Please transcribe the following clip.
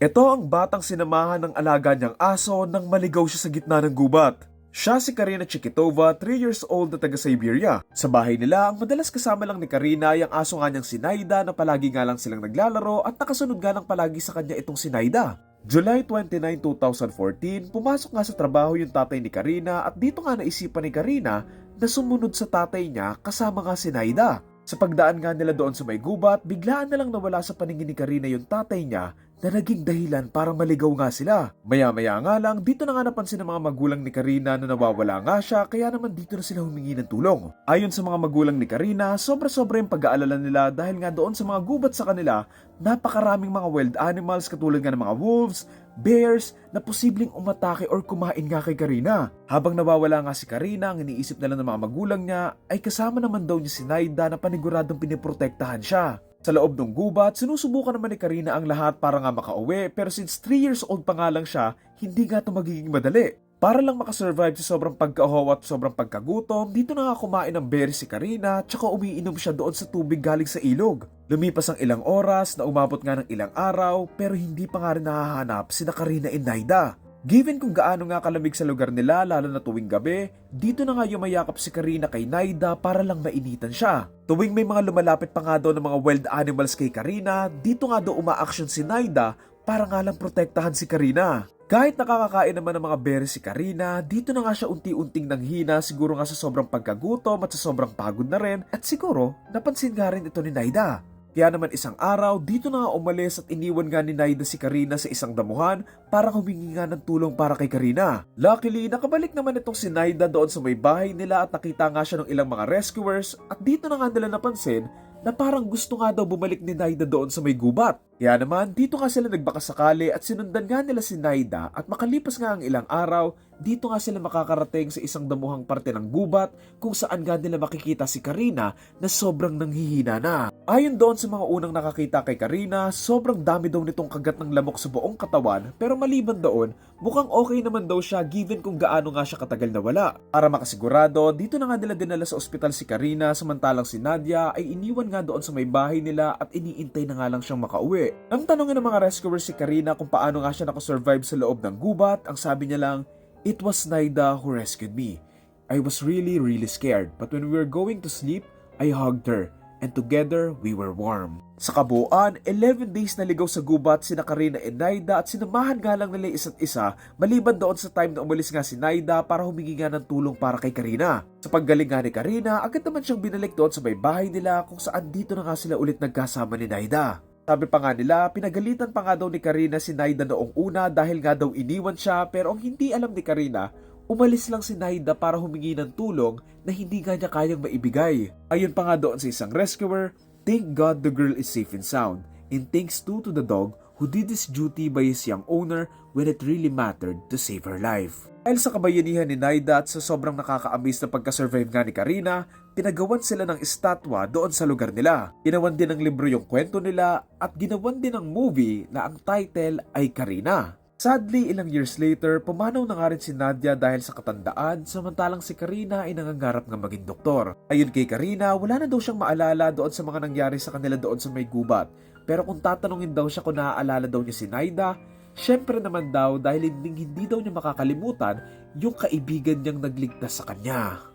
Ito ang batang sinamahan ng alaga niyang aso nang maligaw siya sa gitna ng gubat. Siya si Karina Chikitova, 3 years old na taga Siberia. Sa bahay nila, ang madalas kasama lang ni Karina yung aso nga niyang Sinaida na palagi nga lang silang naglalaro at nakasunod nga lang palagi sa kanya itong Sinaida. July 29, 2014, pumasok nga sa trabaho yung tatay ni Karina at dito nga naisipan ni Karina na sumunod sa tatay niya kasama nga si Naida. Sa pagdaan nga nila doon sa may gubat, biglaan na lang nawala sa paningin ni Karina yung tatay niya na naging dahilan para maligaw nga sila. Maya-maya nga lang, dito na nga napansin ng mga magulang ni Karina na nawawala nga siya kaya naman dito na sila humingi ng tulong. Ayon sa mga magulang ni Karina, sobra-sobra yung pag-aalala nila dahil nga doon sa mga gubat sa kanila, napakaraming mga wild animals katulad nga ng mga wolves, bears na posibleng umatake or kumain nga kay Karina. Habang nawawala nga si Karina, ang iniisip na lang ng mga magulang niya ay kasama naman daw niya si Naida na paniguradong piniprotektahan siya. Sa loob ng gubat, sinusubukan naman ni Karina ang lahat para nga makauwi pero since 3 years old pa nga lang siya, hindi nga ito magiging madali. Para lang makasurvive sa sobrang pagkauhaw at sobrang pagkagutom, dito na nga kumain ng berry si Karina tsaka umiinom siya doon sa tubig galing sa ilog. Lumipas ang ilang oras na umabot nga ng ilang araw pero hindi pa nga rin nahahanap si na Karina and Naida. Given kung gaano nga kalamig sa lugar nila lalo na tuwing gabi, dito na nga yumayakap si Karina kay Naida para lang mainitan siya. Tuwing may mga lumalapit pa nga daw ng mga wild animals kay Karina, dito nga daw umaaksyon si Naida para nga lang protektahan si Karina. Kahit nakakakain naman ng mga berries si Karina, dito na nga siya unti-unting nanghina siguro nga sa sobrang pagkagutom at sa sobrang pagod na rin at siguro napansin nga rin ito ni Naida. Kaya naman isang araw, dito na umalis at iniwan nga ni Naida si Karina sa isang damuhan para humingi nga ng tulong para kay Karina. Luckily, nakabalik naman itong si Naida doon sa may bahay nila at nakita nga siya ng ilang mga rescuers at dito na nga nila napansin na parang gusto nga daw bumalik ni Naida doon sa may gubat. Kaya naman, dito nga sila nagbakasakali at sinundan nga nila si Naida at makalipas nga ang ilang araw, dito nga sila makakarating sa isang damuhang parte ng gubat kung saan nga nila makikita si Karina na sobrang nanghihina na. Ayon doon sa mga unang nakakita kay Karina, sobrang dami daw nitong kagat ng lamok sa buong katawan pero maliban doon, mukhang okay naman daw siya given kung gaano nga siya katagal na wala. Para makasigurado, dito na nga nila dinala sa ospital si Karina samantalang si Nadia ay iniwan nga doon sa may bahay nila at iniintay na nga lang siyang makauwi. Nang tanongin ng mga rescuers si Karina kung paano nga siya nakasurvive sa loob ng gubat, ang sabi niya lang, It was Naida who rescued me. I was really, really scared, but when we were going to sleep, I hugged her, and together we were warm. Sa kabuuan, 11 days na ligaw sa gubat sina Karina and Naida at sinamahan nga lang nila isa't isa maliban doon sa time na umalis nga si Naida para humingi nga ng tulong para kay Karina. Sa paggaling nga ni Karina, agad naman siyang binalik doon sa may bahay nila kung saan dito na nga sila ulit nagkasama ni Naida. Sabi pa nga nila, pinagalitan pa nga daw ni Karina si Naida noong una dahil nga daw iniwan siya pero ang hindi alam ni Karina, umalis lang si Naida para humingi ng tulong na hindi nga niya kayang maibigay. Ayon pa nga doon sa isang rescuer, Thank God the girl is safe and sound and thanks too to the dog who did his duty by his young owner when it really mattered to save her life. Dahil sa kabayanihan ni Naida at sa sobrang nakaka-amaze na pagka-survive nga ni Karina, pinagawan sila ng estatwa doon sa lugar nila. Ginawan din ng libro yung kwento nila at ginawan din ng movie na ang title ay Karina. Sadly, ilang years later, pumanaw na nga rin si Nadia dahil sa katandaan, samantalang si Karina ay nangangarap nga maging doktor. Ayon kay Karina, wala na daw siyang maalala doon sa mga nangyari sa kanila doon sa may gubat. Pero kung tatanungin daw siya kung naaalala daw niya si Naida, syempre naman daw dahil hindi, hindi daw niya makakalimutan yung kaibigan niyang nagligtas sa kanya.